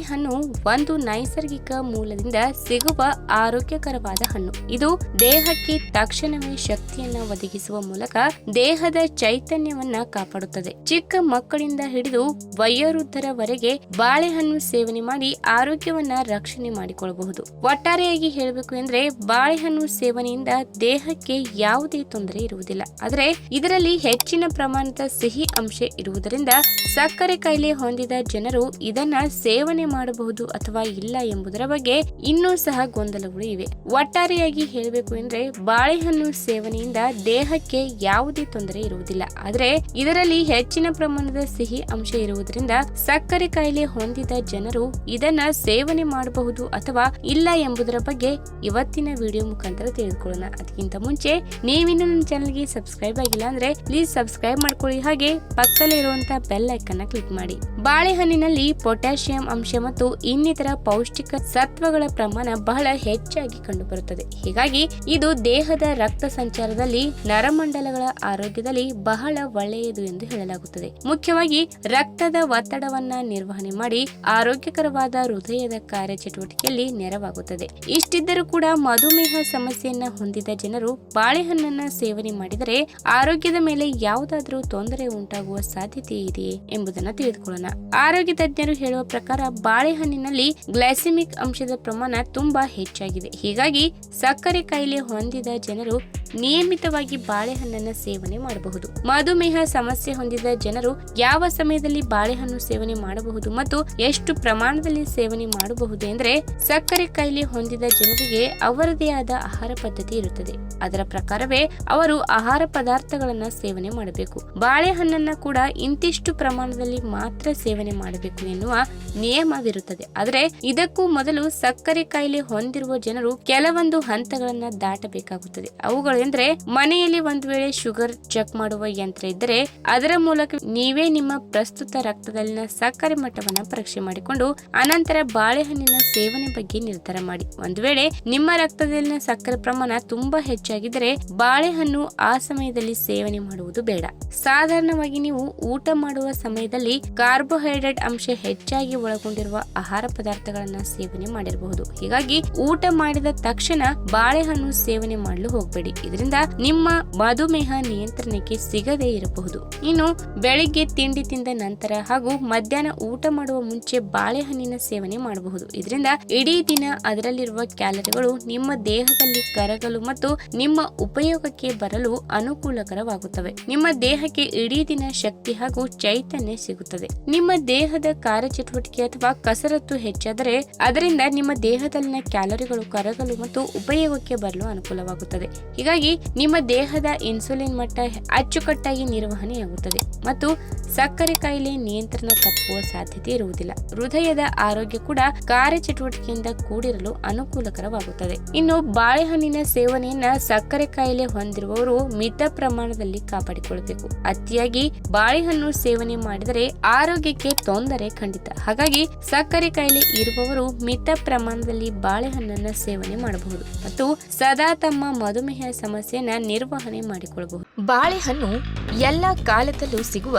ಬಾಳೆಹಣ್ಣು ಒಂದು ನೈಸರ್ಗಿಕ ಮೂಲದಿಂದ ಸಿಗುವ ಆರೋಗ್ಯಕರವಾದ ಹಣ್ಣು. ಇದು ದೇಹಕ್ಕೆ ತಕ್ಷಣವೇ ಶಕ್ತಿಯನ್ನ ಒದಗಿಸುವ ಮೂಲಕ ದೇಹದ ಚೈತನ್ಯವನ್ನ ಕಾಪಾಡುತ್ತದೆ. ಚಿಕ್ಕ ಮಕ್ಕಳಿಂದ ಹಿಡಿದು ವಯೋವೃದ್ಧರವರೆಗೆ ಬಾಳೆಹಣ್ಣು ಸೇವನೆ ಮಾಡಿ ಆರೋಗ್ಯವನ್ನ ರಕ್ಷಣೆ ಮಾಡಿಕೊಳ್ಳಬಹುದು. ಒಟ್ಟಾರೆಯಾಗಿ ಹೇಳಬೇಕು ಎಂದ್ರೆ ಬಾಳೆಹಣ್ಣು ಸೇವನೆಯಿಂದ ದೇಹಕ್ಕೆ ಯಾವುದೇ ತೊಂದರೆ ಇರುವುದಿಲ್ಲ. ಆದರೆ ಇದರಲ್ಲಿ ಹೆಚ್ಚಿನ ಪ್ರಮಾಣದ ಸಿಹಿ ಅಂಶ ಇರುವುದರಿಂದ ಸಕ್ಕರೆ ಕಾಯಿಲೆ ಹೊಂದಿದ ಜನರು ಇದನ್ನ ಸೇವನೆ ಮಾಡಬಹುದು ಅಥವಾ ಇಲ್ಲ ಎಂಬುದರ ಬಗ್ಗೆ ಇನ್ನೂ ಸಹ ಗೊಂದಲಗಳು ಇವೆ. ಒಟ್ಟಾರೆಯಾಗಿ ಹೇಳಬೇಕು ಎಂದ್ರೆ ಬಾಳೆಹಣ್ಣು ಸೇವನೆಯಿಂದ ದೇಹಕ್ಕೆ ಯಾವುದೇ ತೊಂದರೆ ಇರುವುದಿಲ್ಲ. ಆದರೆ ಇದರಲ್ಲಿ ಹೆಚ್ಚಿನ ಪ್ರಮಾಣದ ಸಿಹಿ ಅಂಶ ಇರುವುದರಿಂದ ಸಕ್ಕರೆ ಕಾಯಿಲೆ ಹೊಂದಿದ ಜನರು ಇದನ್ನ ಸೇವನೆ ಮಾಡಬಹುದು ಅಥವಾ ಇಲ್ಲ ಎಂಬುದರ ಬಗ್ಗೆ ಇವತ್ತಿನ ವಿಡಿಯೋ ಮುಖಾಂತರ ತಿಳಿದುಕೊಳ್ಳೋಣ. ಅದಕ್ಕಿಂತ ಮುಂಚೆ ನೀವಿನ್ನು ನನ್ನ ಚಾನಲ್ಗೆ ಸಬ್ಸ್ಕ್ರೈಬ್ ಆಗಿಲ್ಲ ಅಂದ್ರೆ ಪ್ಲೀಸ್ ಸಬ್ಸ್ಕ್ರೈಬ್ ಮಾಡ್ಕೊಳ್ಳಿ. ಹಾಗೆ ಪಕ್ಕದಲ್ಲಿ ಇರುವಂತಹ ಬೆಲ್ ಐಕನ್ ಕ್ಲಿಕ್ ಮಾಡಿ. ಬಾಳೆಹಣ್ಣಿನಲ್ಲಿ ಪೊಟ್ಯಾಷಿಯಂ ಅಂಶ ಮತ್ತು ಇನ್ನಿತರ ಪೌಷ್ಟಿಕ ಸತ್ವಗಳ ಪ್ರಮಾಣ ಬಹಳ ಹೆಚ್ಚಾಗಿ ಕಂಡುಬರುತ್ತದೆ. ಹೀಗಾಗಿ ಇದು ದೇಹದ ರಕ್ತ ಸಂಚಾರದಲ್ಲಿ, ನರಮಂಡಲಗಳ ಆರೋಗ್ಯದಲ್ಲಿ ಬಹಳ ಒಳ್ಳೆಯದು ಎಂದು ಹೇಳಲಾಗುತ್ತದೆ. ಮುಖ್ಯವಾಗಿ ರಕ್ತದ ಒತ್ತಡವನ್ನ ನಿರ್ವಹಣೆ ಮಾಡಿ ಆರೋಗ್ಯಕರವಾದ ಹೃದಯದ ಕಾರ್ಯಚಟುವಟಿಕೆಯಲ್ಲಿ ನೆರವಾಗುತ್ತದೆ. ಇಷ್ಟಿದ್ದರೂ ಕೂಡ ಮಧುಮೇಹ ಸಮಸ್ಯೆಯನ್ನ ಹೊಂದಿದ ಜನರು ಬಾಳೆಹಣ್ಣನ್ನ ಸೇವನೆ ಮಾಡಿದರೆ ಆರೋಗ್ಯದ ಮೇಲೆ ಯಾವುದಾದರೂ ತೊಂದರೆ ಉಂಟಾಗುವ ಸಾಧ್ಯತೆ ಇದೆಯೇ ಎಂಬುದನ್ನು ತಿಳಿದುಕೊಳ್ಳೋಣ. ಆರೋಗ್ಯ ತಜ್ಞರು ಹೇಳುವ ಪ್ರಕಾರ ಬಾಳೆಹಣ್ಣಿನಲ್ಲಿ ಗ್ಲೈಸಿಮಿಕ್ ಅಂಶದ ಪ್ರಮಾಣ ತುಂಬಾ ಹೆಚ್ಚಾಗಿದೆ. ಹೀಗಾಗಿ ಸಕ್ಕರೆ ಕಾಯಿಲೆ ಹೊಂದಿದ ಜನರು ನಿಯಮಿತವಾಗಿ ಬಾಳೆಹಣ್ಣನ್ನು ಸೇವನೆ ಮಾಡಬಹುದು. ಮಧುಮೇಹ ಸಮಸ್ಯೆ ಹೊಂದಿದ ಜನರು ಯಾವ ಸಮಯದಲ್ಲಿ ಬಾಳೆಹಣ್ಣು ಸೇವನೆ ಮಾಡಬಹುದು ಮತ್ತು ಎಷ್ಟು ಪ್ರಮಾಣದಲ್ಲಿ ಸೇವನೆ ಮಾಡಬಹುದು ಎಂದರೆ ಸಕ್ಕರೆ ಕಾಯಿಲೆ ಹೊಂದಿದ ಜನರಿಗೆ ಅವರದೇ ಆದ ಆಹಾರ ಪದ್ಧತಿ ಇರುತ್ತದೆ. ಅದರ ಪ್ರಕಾರವೇ ಅವರು ಆಹಾರ ಪದಾರ್ಥಗಳನ್ನ ಸೇವನೆ ಮಾಡಬೇಕು. ಬಾಳೆಹಣ್ಣನ್ನ ಕೂಡ ಇಂತಿಷ್ಟು ಪ್ರಮಾಣದಲ್ಲಿ ಮಾತ್ರ ಸೇವನೆ ಮಾಡಬೇಕು ಎನ್ನುವ ನಿಯಮವಿರುತ್ತದೆ. ಆದರೆ ಇದಕ್ಕೂ ಮೊದಲು ಸಕ್ಕರೆ ಕಾಯಿಲೆ ಹೊಂದಿರುವ ಜನರು ಕೆಲವೊಂದು ಹಂತಗಳನ್ನ ದಾಟಬೇಕಾಗುತ್ತದೆ. ಅವುಗಳು ಎಂದ್ರೆ ಮನೆಯಲ್ಲಿ ಒಂದು ವೇಳೆ ಶುಗರ್ ಚೆಕ್ ಮಾಡುವ ಯಂತ್ರ ಇದ್ದರೆ ಅದರ ಮೂಲಕ ನೀವೇ ನಿಮ್ಮ ಪ್ರಸ್ತುತ ರಕ್ತದಲ್ಲಿನ ಸಕ್ಕರೆ ಮಟ್ಟವನ್ನು ಪರೀಕ್ಷೆ ಮಾಡಿಕೊಂಡು ಅನಂತರ ಬಾಳೆಹಣ್ಣಿನ ಸೇವನೆ ಬಗ್ಗೆ ನಿರ್ಧಾರ ಮಾಡಿ. ಒಂದು ವೇಳೆ ನಿಮ್ಮ ರಕ್ತದಲ್ಲಿನ ಸಕ್ಕರೆ ಪ್ರಮಾಣ ತುಂಬಾ ಹೆಚ್ಚಾಗಿದ್ದರೆ ಬಾಳೆಹಣ್ಣು ಆ ಸಮಯದಲ್ಲಿ ಸೇವನೆ ಮಾಡುವುದು ಬೇಡ. ಸಾಧಾರಣವಾಗಿ ನೀವು ಊಟ ಮಾಡುವ ಸಮಯದಲ್ಲಿ ಕಾರ್ಬೋಹೈಡ್ರೇಟ್ ಅಂಶ ಹೆಚ್ಚಾಗಿ ಒಳಗೊಂಡಿರುವ ಆಹಾರ ಪದಾರ್ಥಗಳನ್ನ ಸೇವನೆ ಮಾಡಿರಬಹುದು. ಹೀಗಾಗಿ ಊಟ ಮಾಡಿದ ತಕ್ಷಣ ಬಾಳೆಹಣ್ಣು ಸೇವನೆ ಮಾಡಲು ಹೋಗಬೇಡಿ. ಇದರಿಂದ ನಿಮ್ಮ ಮಧುಮೇಹ ನಿಯಂತ್ರಣಕ್ಕೆ ಸಿಗದೇ ಇರಬಹುದು. ಇನ್ನು ಬೆಳಿಗ್ಗೆ ತಿಂಡಿ ತಿಂದ ನಂತರ ಹಾಗೂ ಮಧ್ಯಾಹ್ನ ಊಟ ಮಾಡುವ ಮುಂಚೆ ಬಾಳೆಹಣ್ಣಿನ ಸೇವನೆ ಮಾಡಬಹುದು. ಇದರಿಂದ ಇಡೀ ದಿನ ಅದರಲ್ಲಿರುವ ಕ್ಯಾಲರಿಗಳು ನಿಮ್ಮ ದೇಹದಲ್ಲಿ ಕರಗಲು ಮತ್ತು ನಿಮ್ಮ ಉಪಯೋಗಕ್ಕೆ ಬರಲು ಅನುಕೂಲಕರವಾಗುತ್ತವೆ. ನಿಮ್ಮ ದೇಹಕ್ಕೆ ಇಡೀ ದಿನ ಶಕ್ತಿ ಹಾಗೂ ಚೈತನ್ಯ ಸಿಗುತ್ತದೆ. ನಿಮ್ಮ ದೇಹದ ಕಾರ್ಯಚಟುವಟಿಕೆ ಅಥವಾ ಕಸರತ್ತು ಹೆಚ್ಚಾದರೆ ಅದರಿಂದ ನಿಮ್ಮ ದೇಹದಲ್ಲಿನ ಕ್ಯಾಲರಿಗಳು ಕರಗಲು ಮತ್ತು ಉಪಯೋಗಕ್ಕೆ ಬರಲು ಅನುಕೂಲವಾಗುತ್ತದೆ. ಹೀಗಾಗಿ ನಿಮ್ಮ ದೇಹದ ಇನ್ಸುಲಿನ್ ಮಟ್ಟ ಅಚ್ಚುಕಟ್ಟಾಗಿ ನಿರ್ವಹಣೆಯಾಗುತ್ತದೆ ಮತ್ತು ಸಕ್ಕರೆ ಕಾಯಿಲೆ ನಿಯಂತ್ರಣ ತಪ್ಪುವ ಸಾಧ್ಯತೆ ಇರುವುದಿಲ್ಲ. ಹೃದಯದ ಆರೋಗ್ಯ ಕೂಡ ಕಾರ್ಯಚಟುವಟಿಕೆಯಿಂದ ಕೂಡಿರಲು ಅನುಕೂಲಕರವಾಗುತ್ತದೆ. ಇನ್ನು ಬಾಳೆಹಣ್ಣಿನ ಸೇವನೆಯನ್ನ ಸಕ್ಕರೆ ಕಾಯಿಲೆ ಹೊಂದಿರುವವರು ಮಿತ ಪ್ರಮಾಣದಲ್ಲಿ ಕಾಪಾಡಿಕೊಳ್ಳಬೇಕು. ಅತಿಯಾಗಿ ಬಾಳೆಹಣ್ಣು ಸೇವನೆ ಮಾಡಿದರೆ ಆರೋಗ್ಯಕ್ಕೆ ತೊಂದರೆ ಖಂಡಿತ. ಹಾಗಾಗಿ ಸಕ್ಕರೆ ಕಾಯಿಲೆ ಇರುವವರು ಮಿತ ಪ್ರಮಾಣದಲ್ಲಿ ಬಾಳೆಹಣ್ಣನ್ನ ಸೇವನೆ ಮಾಡಬಹುದು. ಮತ್ತು ಸದಾ ತಮ್ಮ ಮಧುಮೇಹ ಸಮಸ್ಯೆಯನ್ನ ನಿರ್ವಹಣೆ ಮಾಡಿಕೊಳ್ಳಬಹುದು ಬಾಳೆಹಣ್ಣು ಎಲ್ಲ ಕಾಲದಲ್ಲೂ ಸಿಗುವ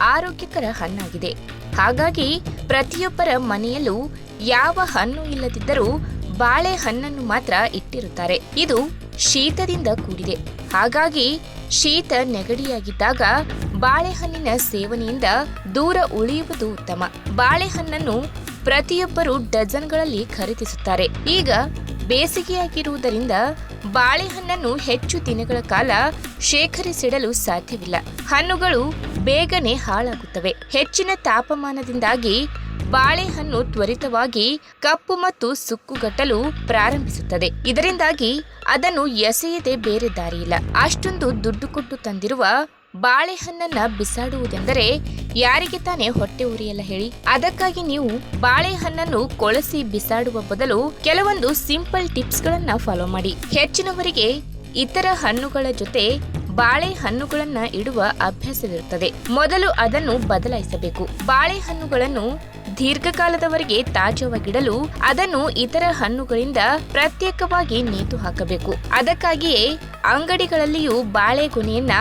ಆರೋಗ್ಯಕರ ಹಣ್ಣಾಗಿದೆ. ಹಾಗಾಗಿ ಪ್ರತಿಯೊಬ್ಬರ ಮನೆಯಲ್ಲೂ ಯಾವ ಹಣ್ಣು ಇಲ್ಲದಿದ್ದರೂ ಬಾಳೆಹಣ್ಣನ್ನು ಮಾತ್ರ ಇಟ್ಟಿರುತ್ತಾರೆ. ಇದು ಶೀತದಿಂದ ಕೂಡಿದೆ. ಹಾಗಾಗಿ ಶೀತ ನೆಗಡಿಯಾಗಿದ್ದಾಗ ಬಾಳೆಹಣ್ಣಿನ ಸೇವನೆಯಿಂದ ದೂರ ಉಳಿಯುವುದು ಉತ್ತಮ. ಬಾಳೆಹಣ್ಣನ್ನು ಪ್ರತಿಯೊಬ್ಬರು ಡಜನ್ಗಳಲ್ಲಿ ಖರೀದಿಸುತ್ತಾರೆ. ಈಗ ಬೇಸಿಗೆಯಾಗಿರುವುದರಿಂದ ಬಾಳೆಹಣ್ಣನ್ನು ಹೆಚ್ಚು ದಿನಗಳ ಕಾಲ ಶೇಖರಿಸಿಡಲು ಸಾಧ್ಯವಿಲ್ಲ. ಹಣ್ಣುಗಳು ಬೇಗನೆ ಹಾಳಾಗುತ್ತವೆ. ಹೆಚ್ಚಿನ ತಾಪಮಾನದಿಂದಾಗಿ ಬಾಳೆಹಣ್ಣು ತ್ವರಿತವಾಗಿ ಕಪ್ಪು ಮತ್ತು ಸುಕ್ಕುಗಟ್ಟಲು ಪ್ರಾರಂಭಿಸುತ್ತದೆ. ಇದರಿಂದಾಗಿ ಅದನ್ನು ಎಸೆಯದೆ ಬೇರೆ ದಾರಿಯಿಲ್ಲ. ಅಷ್ಟೊಂದು ದುಡ್ಡು ಕೊಟ್ಟು ತಂದಿರುವ ಬಾಳೆಹಣ್ಣನ್ನ ಬಿಸಾಡುವುದೆಂದರೆ ಯಾರಿಗೆ ತಾನೇ ಹೊಟ್ಟೆ ಉರಿಯಲ್ಲ ಹೇಳಿ? ಅದಕ್ಕಾಗಿ ನೀವು ಬಾಳೆಹಣ್ಣನ್ನು ಕೊಳಸಿ ಬಿಸಾಡುವ ಬದಲು ಕೆಲವೊಂದು ಸಿಂಪಲ್ ಟಿಪ್ಸ್ ಗಳನ್ನ ಫಾಲೋ ಮಾಡಿ. ಹೆಚ್ಚಿನವರಿಗೆ ಇತರ ಹಣ್ಣುಗಳ ಜೊತೆ ಬಾಳೆಹಣ್ಣುಗಳನ್ನ ಇಡುವ ಅಭ್ಯಾಸವಿರುತ್ತದೆ. ಮೊದಲು ಅದನ್ನು ಬದಲಾಯಿಸಬೇಕು. ಬಾಳೆಹಣ್ಣುಗಳನ್ನು ದೀರ್ಘಕಾಲದವರೆಗೆ ತಾಜಾವಾಗಿಡಲು ಅದನ್ನು ಇತರ ಹಣ್ಣುಗಳಿಂದ ಪ್ರತ್ಯೇಕವಾಗಿ ನೇತು ಹಾಕಬೇಕು. ಅದಕ್ಕಾಗಿಯೇ ಅಂಗಡಿಗಳಲ್ಲಿಯೂ ಬಾಳೆಗೊನೆಯನ್ನ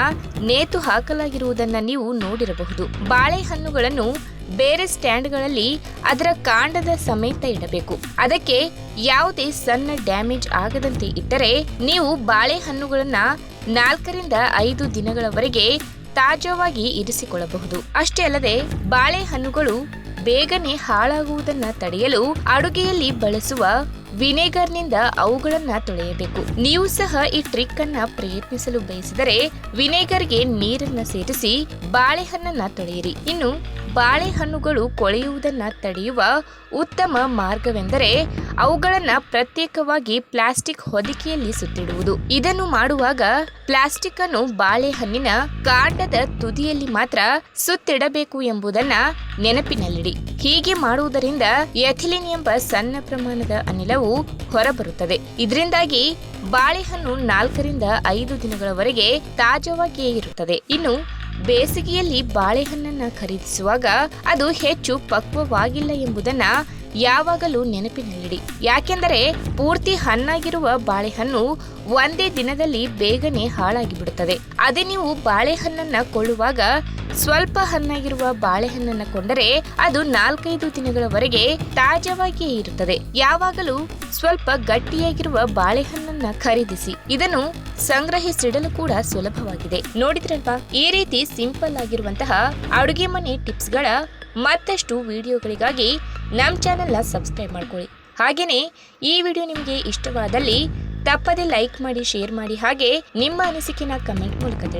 ನೇತು ಹಾಕಲಾಗಿರುವುದನ್ನ ನೀವು ನೋಡಿರಬಹುದು. ಬಾಳೆಹಣ್ಣುಗಳನ್ನು ಬೇರೆ ಸ್ಟ್ಯಾಂಡ್ಗಳಲ್ಲಿ ಅದರ ಕಾಂಡದ ಸಮೇತ ಇಡಬೇಕು. ಅದಕ್ಕೆ ಯಾವುದೇ ಸಣ್ಣ ಡ್ಯಾಮೇಜ್ ಆಗದಂತೆ ಇಟ್ಟರೆ ನೀವು ಬಾಳೆಹಣ್ಣುಗಳನ್ನ ನಾಲ್ಕರಿಂದ ಐದು ದಿನಗಳವರೆಗೆ ತಾಜವಾಗಿ ಇರಿಸಿಕೊಳ್ಳಬಹುದು. ಅಷ್ಟೇ ಅಲ್ಲದೆ ಬಾಳೆಹಣ್ಣುಗಳು ಬೇಗನೆ ಹಾಳಾಗುವುದನ್ನ ತಡೆಯಲು ಅಡುಗೆಯಲ್ಲಿ ಬಳಸುವ ವಿನೆಗರ್ನಿಂದ ಅವುಗಳನ್ನ ತೊಳೆಯಬೇಕು. ನೀವು ಸಹ ಈ ಟ್ರಿಕ್ ಅನ್ನ ಪ್ರಯತ್ನಿಸಲು ಬಯಸಿದರೆ ವಿನೆಗರ್ಗೆ ನೀರನ್ನ ಸೇರಿಸಿ ಬಾಳೆಹಣ್ಣನ್ನ ತೊಳೆಯಿರಿ. ಇನ್ನು ಬಾಳೆಹಣ್ಣುಗಳು ಕೊಳೆಯುವುದನ್ನು ತಡೆಯುವ ಉತ್ತಮ ಮಾರ್ಗವೆಂದರೆ ಅವುಗಳನ್ನು ಪ್ರತ್ಯೇಕವಾಗಿ ಪ್ಲಾಸ್ಟಿಕ್ ಹೊದಿಕೆಯಲ್ಲಿ ಸುತ್ತಿಡುವುದು. ಇದನ್ನು ಮಾಡುವಾಗ ಪ್ಲಾಸ್ಟಿಕ್ ಅನ್ನು ಬಾಳೆಹಣ್ಣಿನ ಕಾಂಡದ ತುದಿಯಲ್ಲಿ ಮಾತ್ರ ಸುತ್ತಿಡಬೇಕು ಎಂಬುದನ್ನ ನೆನಪಿನಲ್ಲಿಡಿ. ಹೀಗೆ ಮಾಡುವುದರಿಂದ ಎಥಿಲಿನ್ ಎಂಬ ಸಣ್ಣ ಪ್ರಮಾಣದ ಅನಿಲವು ಹೊರಬರುತ್ತದೆ. ಇದರಿಂದಾಗಿ ಬಾಳೆಹಣ್ಣು ನಾಲ್ಕರಿಂದ ಐದು ದಿನಗಳವರೆಗೆ ತಾಜಾವಾಗಿಯೇ ಇರುತ್ತದೆ. ಇನ್ನು ಬೇಸಿಗೆಯಲ್ಲಿ ಬಾಳೆಹಣ್ಣನ್ನು ಖರೀದಿಸುವಾಗ ಅದು ಹೆಚ್ಚು ಪಕ್ವವಾಗಿಲ್ಲ ಎಂಬುದನ್ನ ಯಾವಾಗಲೂ ನೆನಪಿನಲ್ಲಿಡಿ. ಯಾಕೆಂದರೆ ಪೂರ್ತಿ ಹಣ್ಣಾಗಿರುವ ಬಾಳೆಹಣ್ಣು ಒಂದೇ ದಿನದಲ್ಲಿ ಬೇಗನೆ ಹಾಳಾಗಿ ಬಿಡುತ್ತದೆ ಅದೇ ನೀವು ಬಾಳೆಹಣ್ಣನ್ನ ಕೊಳ್ಳುವಾಗ ಸ್ವಲ್ಪ ಹಣ್ಣಾಗಿರುವ ಬಾಳೆಹಣ್ಣನ್ನ ಕೊಂಡರೆ ಅದು ನಾಲ್ಕೈದು ದಿನಗಳವರೆಗೆ ತಾಜಾವಾಗಿಯೇ ಇರುತ್ತದೆ. ಯಾವಾಗಲೂ ಸ್ವಲ್ಪ ಗಟ್ಟಿಯಾಗಿರುವ ಬಾಳೆಹಣ್ಣನ್ನ ಖರೀದಿಸಿ. ಇದನ್ನು ಸಂಗ್ರಹಿಸಿಡಲು ಕೂಡ ಸುಲಭವಾಗಿದೆ. ನೋಡಿದ್ರಲ್ವಾ? ಈ ರೀತಿ ಸಿಂಪಲ್ ಆಗಿರುವಂತಹ ಅಡುಗೆ ಮನೆ ಟಿಪ್ಸ್ಗಳ ಮತ್ತಷ್ಟು ವಿಡಿಯೋಗಳಿಗಾಗಿ ನಮ್ಮ ಚಾನೆಲ್ನ ಸಬ್ಸ್ಕ್ರೈಬ್ ಮಾಡ್ಕೊಳ್ಳಿ. ಹಾಗೆಯೇ ಈ ವಿಡಿಯೋ ನಿಮಗೆ ಇಷ್ಟವಾದಲ್ಲಿ ತಪ್ಪದೆ ಲೈಕ್ ಮಾಡಿ ಶೇರ್ ಮಾಡಿ, ಹಾಗೆ ನಿಮ್ಮ ಅನಿಸಿಕೆನ ಕಮೆಂಟ್ ಮೂಲಕ ತಿಳಿಸಿ